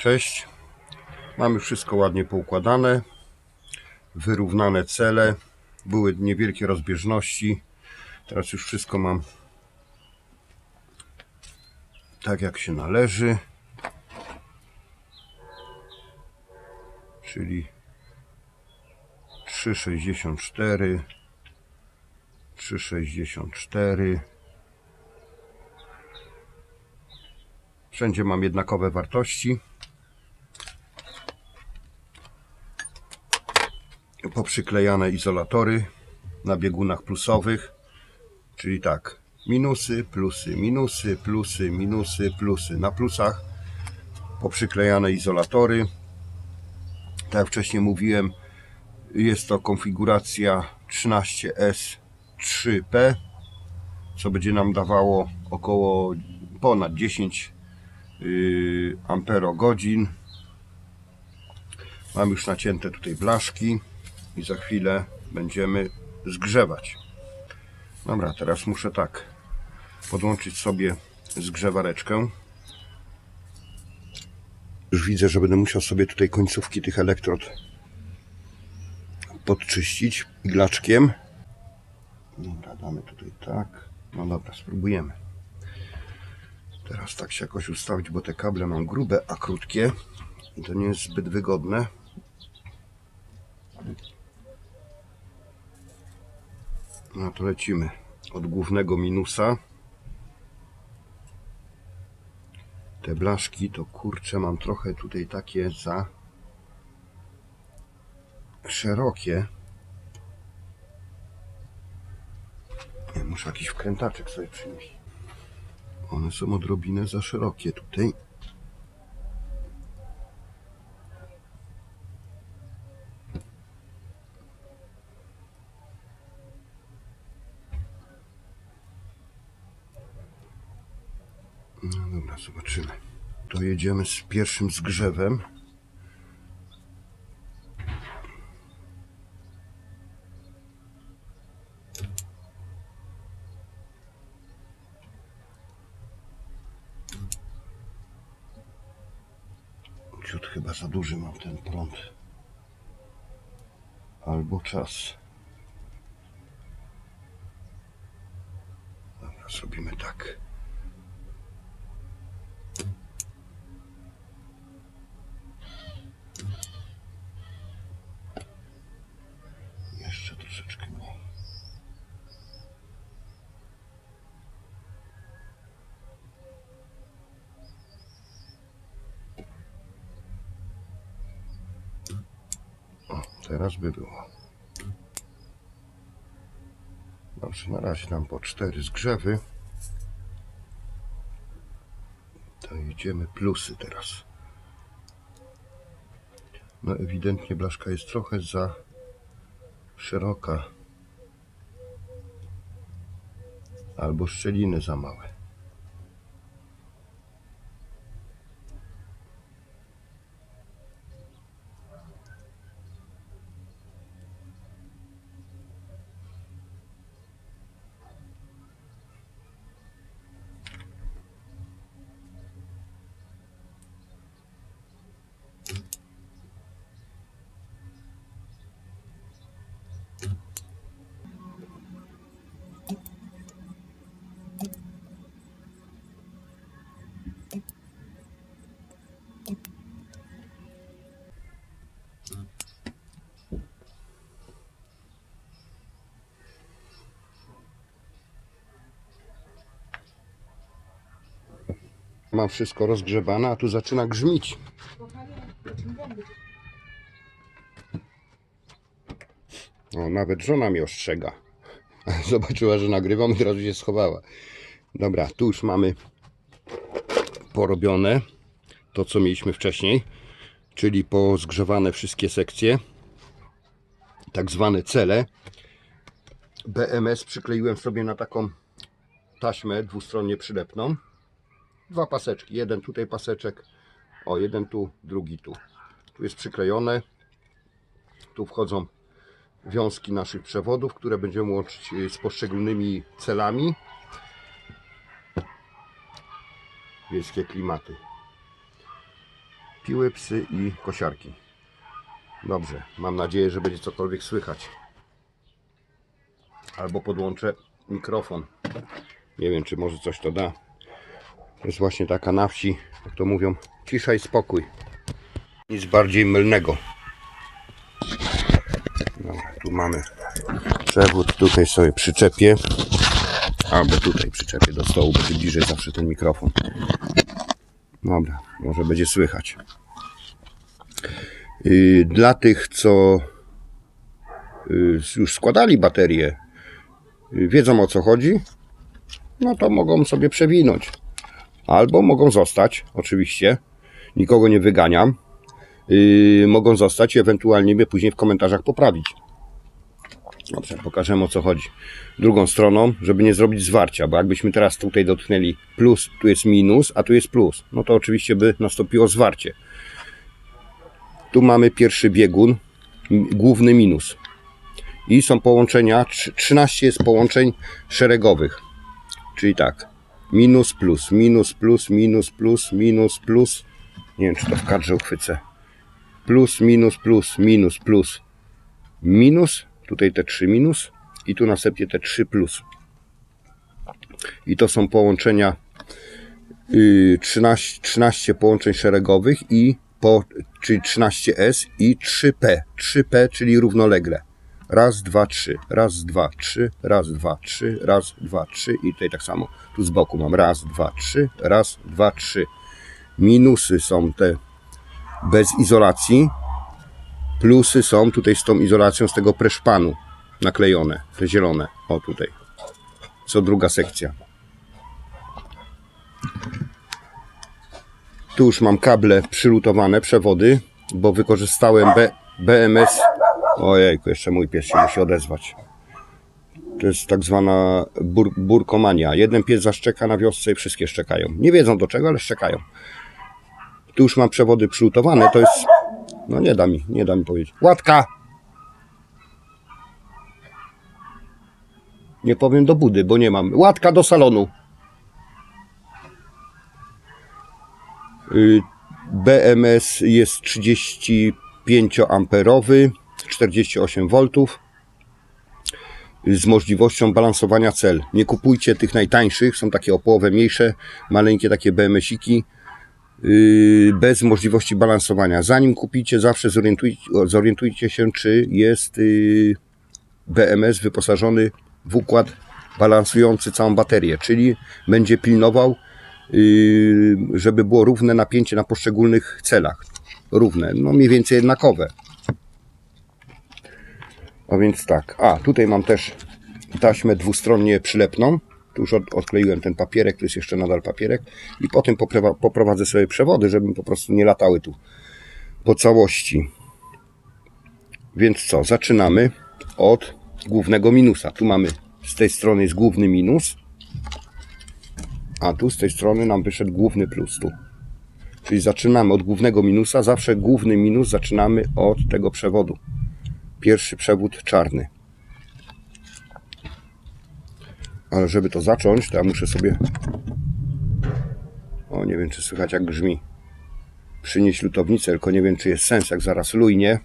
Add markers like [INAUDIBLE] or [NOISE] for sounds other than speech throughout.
Cześć. Mamy wszystko ładnie poukładane. Wyrównane cele. Były niewielkie rozbieżności. Teraz już wszystko mam tak jak się należy. Czyli 3,64 3,64 Wszędzie mam jednakowe wartości. Poprzyklejane izolatory na biegunach plusowych. Czyli tak, minusy, plusy, minusy, plusy, minusy, plusy. Na plusach poprzyklejane izolatory. Tak jak wcześniej mówiłem, jest to konfiguracja 13S3P, co będzie nam dawało około ponad 10 yy, amperogodzin. Mam już nacięte tutaj blaszki i za chwilę będziemy zgrzewać. Dobra, teraz muszę tak podłączyć sobie zgrzewareczkę. Już widzę, że będę musiał sobie tutaj końcówki tych elektrod podczyścić iglaczkiem. Dobra, damy tutaj tak. No dobra, spróbujemy. Teraz tak się jakoś ustawić, bo te kable mam grube, a krótkie. I to nie jest zbyt wygodne. No to lecimy od głównego minusa. Te blaszki to kurczę mam trochę tutaj takie za szerokie. Nie, muszę jakiś wkrętaczek sobie przynieść. One są odrobinę za szerokie tutaj. No dobra, zobaczymy. To jedziemy z pierwszym zgrzewem. Ciut chyba za duży mam ten prąd. Albo czas. Dobra, zrobimy tak. Jeszcze troszeczkę mniej. O, teraz by było. Dobrze, na razie nam po cztery zgrzewy. To idziemy plusy teraz. No ewidentnie blaszka jest trochę za szeroka. Albo szczeliny za małe. Mam wszystko rozgrzebane, a tu zaczyna grzmić. O, nawet żona mnie ostrzega. [LAUGHS] Zobaczyła, że nagrywam, od razu się schowała. Dobra, tu już mamy porobione to, co mieliśmy wcześniej, czyli pozgrzewane wszystkie sekcje, tak zwane cele. BMS przykleiłem sobie na taką taśmę dwustronnie przylepną. Dwa paseczki, jeden tutaj paseczek, o jeden tu, drugi tu. Tu jest przyklejone. Tu wchodzą wiązki naszych przewodów, które będziemy łączyć y, z poszczególnymi celami. Wiejskie klimaty. piły, psy i kosiarki. Dobrze, mam nadzieję, że będzie cokolwiek słychać. Albo podłączę mikrofon. Nie wiem, czy może coś to da. To jest właśnie taka na wsi, jak to mówią, cisza i spokój. Nic bardziej mylnego. Dobra, tu mamy przewód, tutaj sobie przyczepię. Albo tutaj przyczepię do stołu, będzie bliżej zawsze ten mikrofon. Dobra, może będzie słychać. Yy, Dla tych, co yy, już składali baterie, yy, wiedzą o co chodzi, no to mogą sobie przewinąć. Albo mogą zostać, oczywiście. Nikogo nie wyganiam. Yy, mogą zostać i ewentualnie mnie później w komentarzach poprawić. Dobrze, pokażemy o co chodzi. Drugą stroną, żeby nie zrobić zwarcia, bo jakbyśmy teraz tutaj dotknęli plus, tu jest minus, a tu jest plus, no to oczywiście by nastąpiło zwarcie. Tu mamy pierwszy biegun, główny minus. I są połączenia, trz- 13 jest połączeń szeregowych. Czyli tak, minus, plus, minus, plus, minus, plus, minus, plus. Nie wiem, czy to w kadrze uchwycę. Plus, minus, plus, minus, plus, minus. Tutaj te 3 minus i tu następnie te 3 plus. I to są połączenia yy, 13, 13 połączeń szeregowych i po, czyli 13S i 3P. 3P, czyli równolegle. Raz, dwa, trzy. Raz, dwa, trzy. Raz, dwa, trzy. Raz, dwa, trzy. I tutaj tak samo. Tu z boku mam raz, dwa, trzy. Raz, dwa, trzy. Minusy są te bez izolacji. Plusy są tutaj z tą izolacją z tego preszpanu naklejone. Te zielone. O tutaj. Co druga sekcja. Tu już mam kable przylutowane, przewody, bo wykorzystałem B, BMS. Ojejku, jeszcze mój pies się musi odezwać. To jest tak zwana bur, burkomania. Jeden pies zaszczeka na wiosce i wszystkie szczekają. Nie wiedzą do czego, ale szczekają. Tu już mam przewody przylutowane, to jest... No nie da mi, nie da mi powiedzieć. Łatka! Nie powiem do budy, bo nie mam. Łatka do salonu. Y, BMS jest 35 amperowy, 48 V z możliwością balansowania cel. Nie kupujcie tych najtańszych, są takie o połowę mniejsze, maleńkie takie BMS-iki yy, bez możliwości balansowania. Zanim kupicie, zawsze zorientujcie, zorientujcie się, czy jest yy, BMS wyposażony w układ balansujący całą baterię, czyli będzie pilnował, yy, żeby było równe napięcie na poszczególnych celach. Równe, no mniej więcej jednakowe. A więc tak. A, tutaj mam też taśmę dwustronnie przylepną. Tu już od, odkleiłem ten papierek, tu jest jeszcze nadal papierek. I potem poprowadzę sobie przewody, żeby po prostu nie latały tu po całości. Więc co? Zaczynamy od głównego minusa. Tu mamy z tej strony jest główny minus, a tu z tej strony nam wyszedł główny plus tu. Czyli zaczynamy od głównego minusa. Zawsze główny minus zaczynamy od tego przewodu pierwszy przewód czarny. Ale żeby to zacząć, to ja muszę sobie. O, nie wiem, czy słychać jak grzmi. Przynieść lutownicę, tylko nie wiem, czy jest sens, jak zaraz lujnie.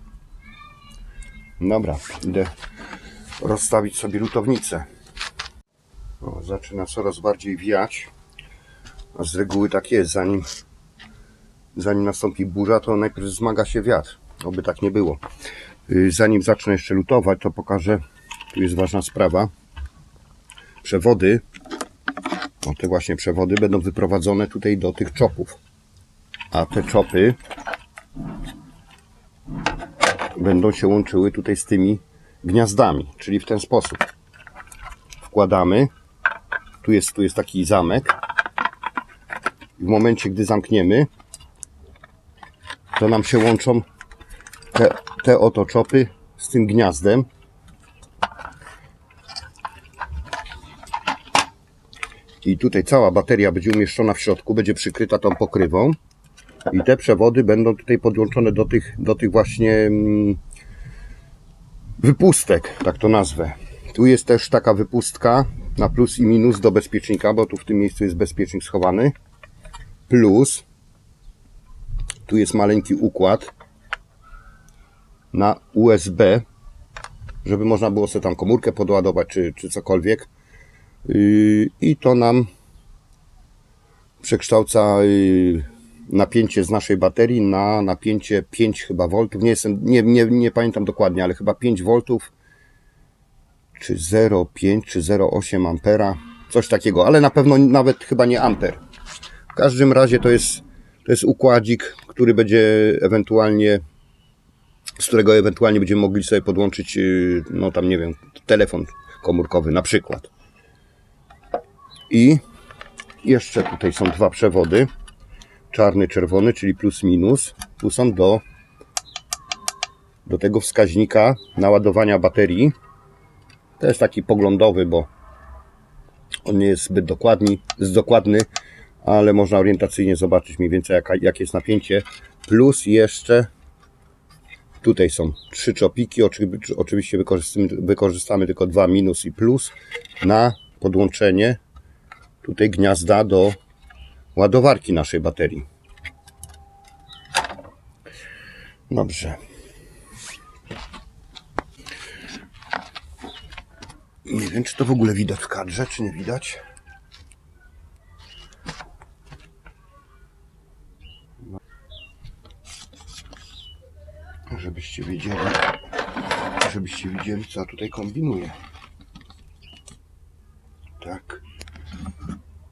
Dobra, idę rozstawić sobie lutownicę. O, zaczyna coraz bardziej wiać. A z reguły tak jest, zanim, zanim nastąpi burza, to najpierw zmaga się wiatr. Oby tak nie było. Y, Zanim zacznę jeszcze lutować, to pokażę, tu jest ważna sprawa. Przewody, o te właśnie przewody będą wyprowadzone tutaj do tych czopów. A te czopy będą się łączyły tutaj z tymi gniazdami, czyli w ten sposób. Wkładamy, tu jest, tu jest taki zamek. W momencie, gdy zamkniemy, to nam się łączą te, te oto czopy z tym gniazdem. I tutaj cała bateria będzie umieszczona w środku, będzie przykryta tą pokrywą. I te przewody będą tutaj podłączone do tych, do tych właśnie mm, wypustek, tak to nazwę. Tu jest też taka wypustka na plus i minus do bezpiecznika, bo tu w tym miejscu jest bezpiecznik schowany. Plus Tu jest maleńki układ na USB, żeby można było sobie tam komórkę podładować czy, czy cokolwiek. I to nam przekształca yy, napięcie z naszej baterii na napięcie 5 chyba V. Nie, jestem, nie, nie, nie pamiętam dokładnie, ale chyba 5 V czy 0,5 czy 0,8 ampera. Coś takiego, ale na pewno nawet chyba nie amper. W każdym razie to jest, to jest układzik, który będzie ewentualnie z którego ewentualnie będziemy mogli sobie podłączyć, yy, no tam nie wiem, telefon komórkowy na przykład. I jeszcze tutaj są dwa przewody. Czarny, czerwony, czyli plus minus. Tu są do, do tego wskaźnika naładowania baterii. To jest taki poglądowy, bo on nie jest zbyt dokładny, zbyt dokładny ale można orientacyjnie zobaczyć mniej więcej jaka, jakie jest napięcie. Plus jeszcze Tutaj są trzy czopiki. Oczy- Oczywiście wykorzystamy, wykorzystamy tylko dwa minus i plus na podłączenie tutaj gniazda do ładowarki naszej baterii. Dobrze. Nie wiem, czy to w ogóle widać w kadrze, czy nie widać. Żebyście wiedzieli, żebyście widzieli, co tutaj kombinuję. Tak.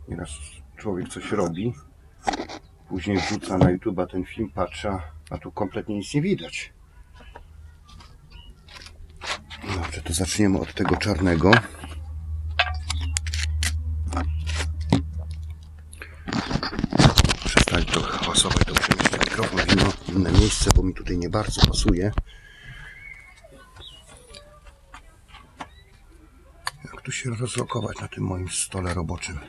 Nieraz człowiek coś robi, później wrzuca na YouTube ten film, patrza, a tu kompletnie nic nie widać. Dobrze, to zaczniemy od tego czarnego. Przestań trochę hałasować, to przemieścić mikrofon w inno- inne miejsce, bo tutaj nie bardzo pasuje. Jak tu się rozlokować na tym moim stole roboczym?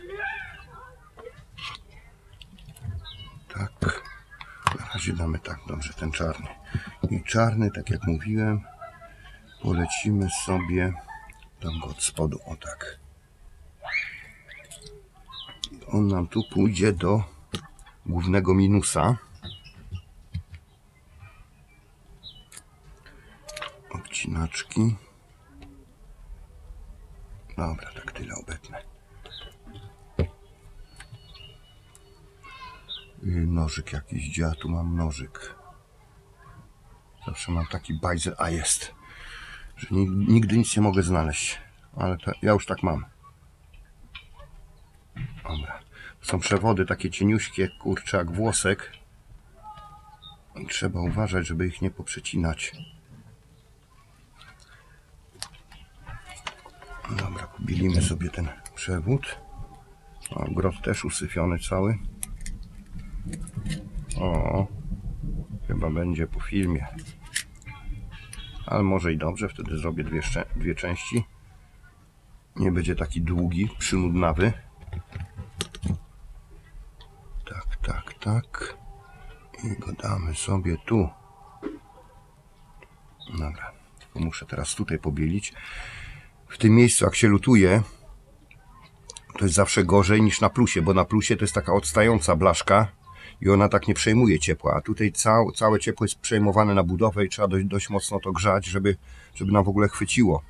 Tak. Na razie damy tak, dobrze, ten czarny. I czarny, tak jak mówiłem, polecimy sobie tam go od spodu, o tak. On nam tu pójdzie do głównego minusa. Obcinaczki. Dobra, tak tyle obetnę. Nożyk jakiś, gdzie ja tu mam nożyk? Zawsze mam taki bajzel, a jest, że ni- nigdy nic nie mogę znaleźć, ale to, ja już tak mam. Dobra. Są przewody takie cieniuśkie, kurcze jak włosek. I trzeba uważać, żeby ich nie poprzecinać. Pobielimy sobie ten przewód. O, grot też usyfiony cały. O, chyba będzie po filmie. Ale może i dobrze, wtedy zrobię dwie, dwie części. Nie będzie taki długi, przynudnawy. Tak, tak, tak. I go damy sobie tu. Dobra. Muszę teraz tutaj pobielić. W tym miejscu, jak się lutuje, to jest zawsze gorzej niż na plusie, bo na plusie to jest taka odstająca blaszka i ona tak nie przejmuje ciepła. A tutaj cał, całe ciepło jest przejmowane na budowę i trzeba dość, dość mocno to grzać, żeby, żeby nam w ogóle chwyciło.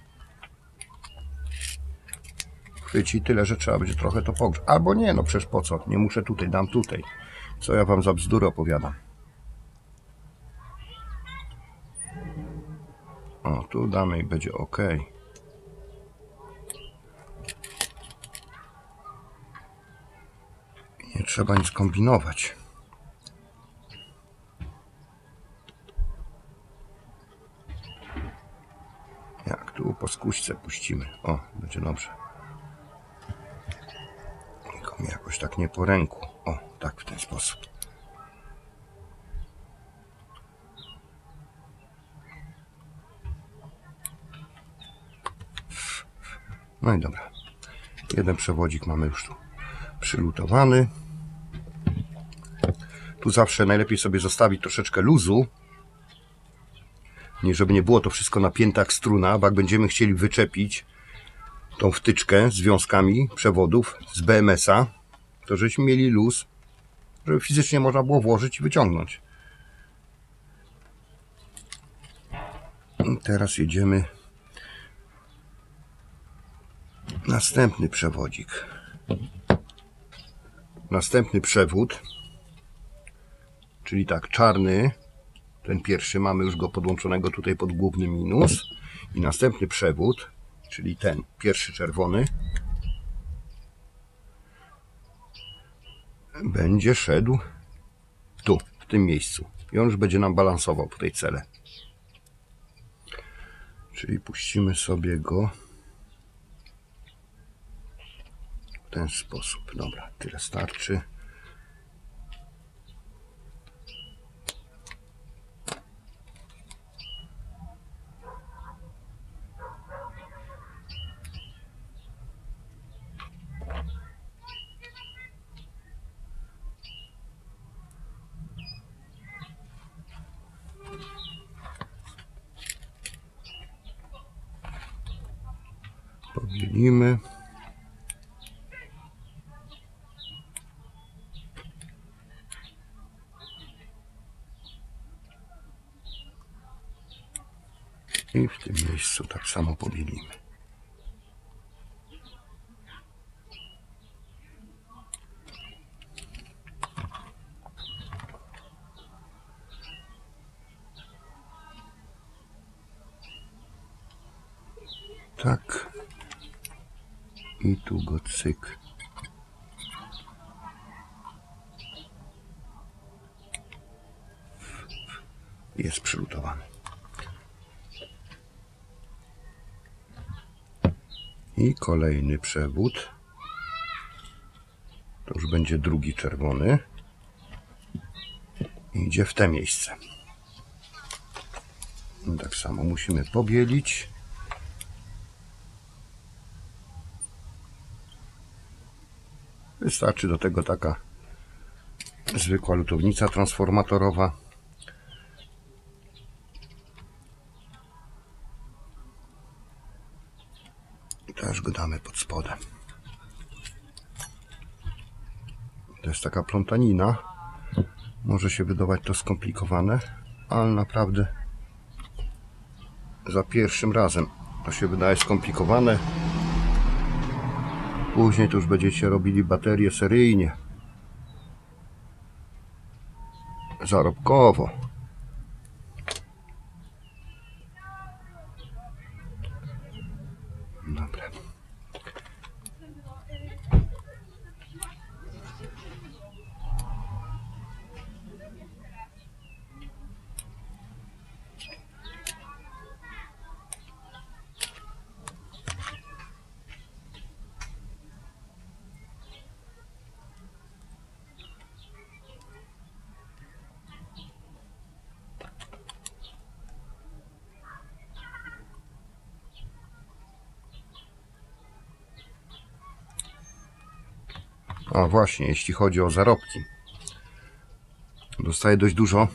Chwyci tyle, że trzeba będzie trochę to pogrzać. Albo nie, no przecież po co? Nie muszę tutaj, dam tutaj. Co ja wam za bzdury opowiadam. O, tu damy i będzie ok. Trzeba nic kombinować. Jak tu po skuśce puścimy. O, będzie dobrze. Tylko mi jakoś tak nie po ręku. O, tak w ten sposób. No i dobra. Jeden przewodzik mamy już tu przylutowany. Tu zawsze najlepiej sobie zostawić troszeczkę luzu, nie żeby nie było to wszystko napięte jak struna, bo jak będziemy chcieli wyczepić tą wtyczkę z wiązkami przewodów z BMS-a, to żeśmy mieli luz, żeby fizycznie można było włożyć i wyciągnąć. I teraz jedziemy następny przewodzik. Następny przewód Czyli tak, czarny. Ten pierwszy mamy już go podłączonego tutaj pod główny minus. I następny przewód, czyli ten pierwszy czerwony, będzie szedł tu, w tym miejscu. I on już będzie nam balansował po tej cele. Czyli puścimy sobie go w ten sposób. Dobra, tyle starczy. I w tym miejscu tak samo podzielimy. Tak. I tu go cyk. Jest przylutowany. I kolejny przewód. To już będzie drugi czerwony. I idzie w te miejsce. Tak samo musimy pobielić. Wystarczy do tego taka zwykła lutownica transformatorowa. I też go damy pod spodem. To jest taka plątanina. Może się wydawać to skomplikowane, ale naprawdę za pierwszym razem to się wydaje skomplikowane. Później to już będziecie robili baterie seryjnie. Zarobkowo. A właśnie, jeśli chodzi o zarobki. Dostaję dość dużo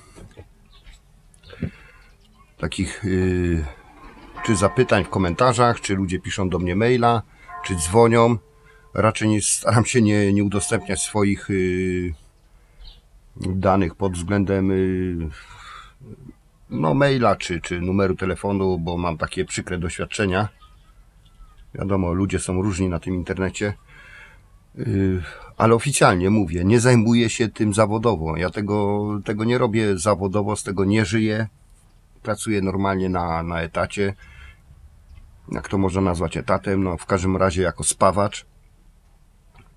takich yy, czy zapytań w komentarzach, czy ludzie piszą do mnie maila, czy dzwonią. Raczej nie, staram się nie, nie udostępniać swoich yy, danych pod względem yy, no, maila czy, czy numeru telefonu, bo mam takie przykre doświadczenia. Wiadomo, ludzie są różni na tym internecie. Yy, ale oficjalnie mówię, nie zajmuję się tym zawodowo. Ja tego, tego nie robię zawodowo, z tego nie żyję. Pracuję normalnie na, na etacie. Jak to można nazwać etatem? No, w każdym razie jako spawacz.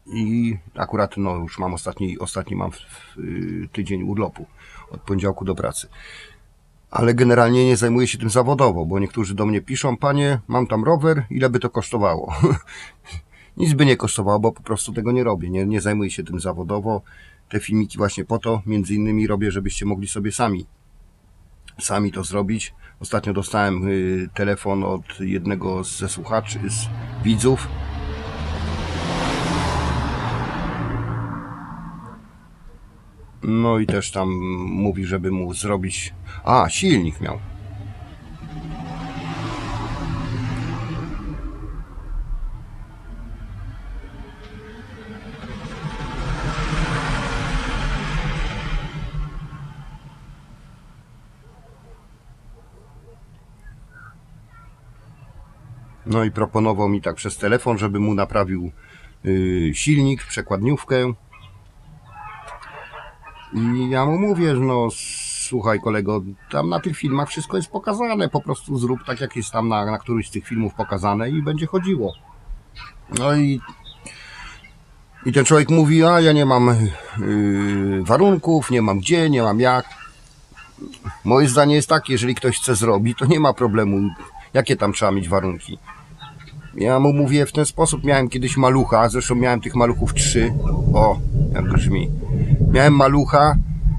I akurat no, już mam ostatni, ostatni mam w, w, yy, tydzień urlopu od poniedziałku do pracy. Ale generalnie nie zajmuję się tym zawodowo, bo niektórzy do mnie piszą, panie, mam tam rower, ile by to kosztowało? [LAUGHS] nic by nie kosztowało, bo po prostu tego nie robię. Nie, nie zajmuję się tym zawodowo. Te filmiki właśnie po to, między innymi robię, żebyście mogli sobie sami sami to zrobić. Ostatnio dostałem y, telefon od jednego ze słuchaczy, z widzów. No i też tam mówi, żeby mu zrobić. A, silnik miał. No i proponował mi tak przez telefon, żeby mu naprawił y, silnik, przekładniówkę. I ja mu mówię, no słuchaj kolego, tam na tych filmach wszystko jest pokazane, po prostu zrób tak jak jest tam na, na którymś z tych filmów pokazane i będzie chodziło. No i, i ten człowiek mówi, a ja nie mam yy, warunków, nie mam gdzie, nie mam jak. Moje zdanie jest takie, jeżeli ktoś chce zrobić, to nie ma problemu. Jakie tam trzeba mieć warunki? Ja mu mówię w ten sposób, miałem kiedyś malucha, zresztą miałem tych maluchów trzy. O, jak brzmi. Miałem malucha,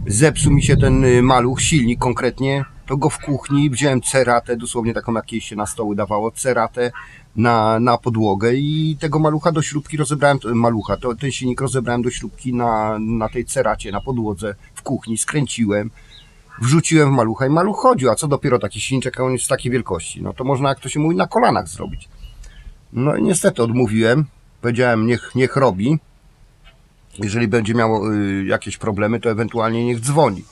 zepsuł mi się ten y, maluch, silnik konkretnie, to go w kuchni wziąłem ceratę, dosłownie taką jak kiedyś się na stoły dawało, ceratę na, na podłogę i tego malucha do śrubki rozebrałem, malucha, to, ten silnik rozebrałem do śrubki na, na tej ceracie, na podłodze w kuchni, skręciłem, wrzuciłem w malucha i maluch chodził, a co dopiero taki silniczek, on jest takiej wielkości, no to można, jak to się mówi, na kolanach zrobić. No i niestety odmówiłem, powiedziałem niech, niech robi, jeżeli będzie miało y, jakieś problemy, to ewentualnie niech dzwoni.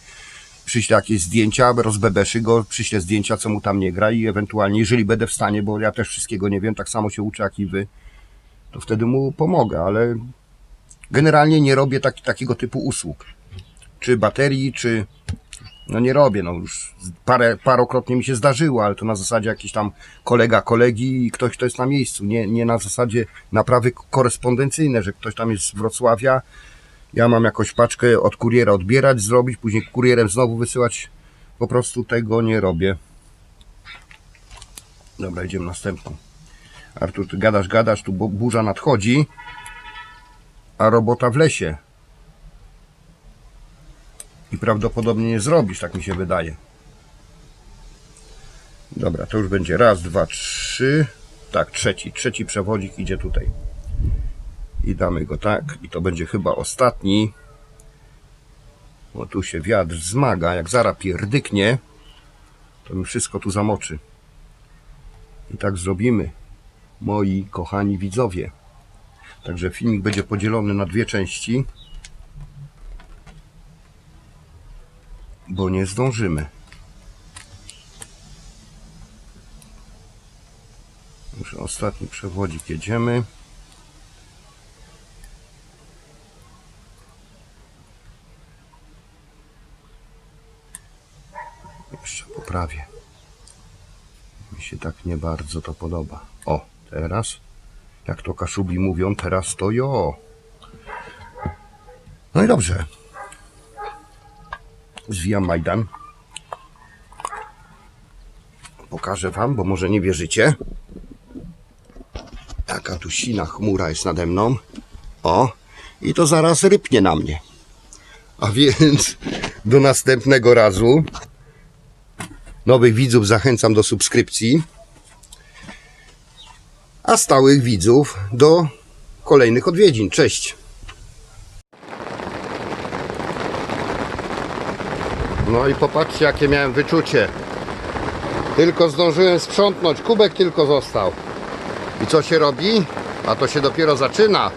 Przyślę jakieś zdjęcia, rozbebeszy go, przyślę zdjęcia, co mu tam nie gra i ewentualnie, jeżeli będę w stanie, bo ja też wszystkiego nie wiem, tak samo się uczę jak i wy, to wtedy mu pomogę, ale generalnie nie robię tak, takiego typu usług. Czy baterii, czy... No nie robię, no już parę, parokrotnie mi się zdarzyło, ale to na zasadzie jakiś tam kolega kolegi i ktoś, kto jest na miejscu, nie, nie na zasadzie naprawy korespondencyjne, że ktoś tam jest z Wrocławia, ja mam jakąś paczkę od kuriera odbierać, zrobić, później kurierem znowu wysyłać. Po prostu tego nie robię. Dobra, idziemy następną. Artur, ty gadasz, gadasz, tu bu- burza nadchodzi, a robota w lesie. I prawdopodobnie nie zrobisz, tak mi się wydaje. Dobra, to już będzie raz, dwa, trzy. Tak, trzeci, trzeci przewodzik idzie tutaj. I damy go tak i to będzie chyba ostatni. Bo tu się wiatr zmaga jak zara pierdyknie to mi wszystko tu zamoczy. I tak zrobimy moi kochani widzowie. Także filmik będzie podzielony na dwie części bo nie zdążymy Już ostatni przewodzik jedziemy Jeszcze poprawię. Mi się tak nie bardzo to podoba. O, teraz, jak to kaszubi mówią, teraz to jo. No i dobrze. Zwijam Majdan. Pokażę wam, bo może nie wierzycie. Jaka tu sina chmura jest nade mną. O, i to zaraz rypnie na mnie. A więc [LAUGHS] do następnego razu. Nowych widzów zachęcam do subskrypcji, a stałych widzów do kolejnych odwiedzin. Cześć! No i popatrzcie, jakie miałem wyczucie. Tylko zdążyłem sprzątnąć, kubek tylko został. I co się robi? A to się dopiero zaczyna.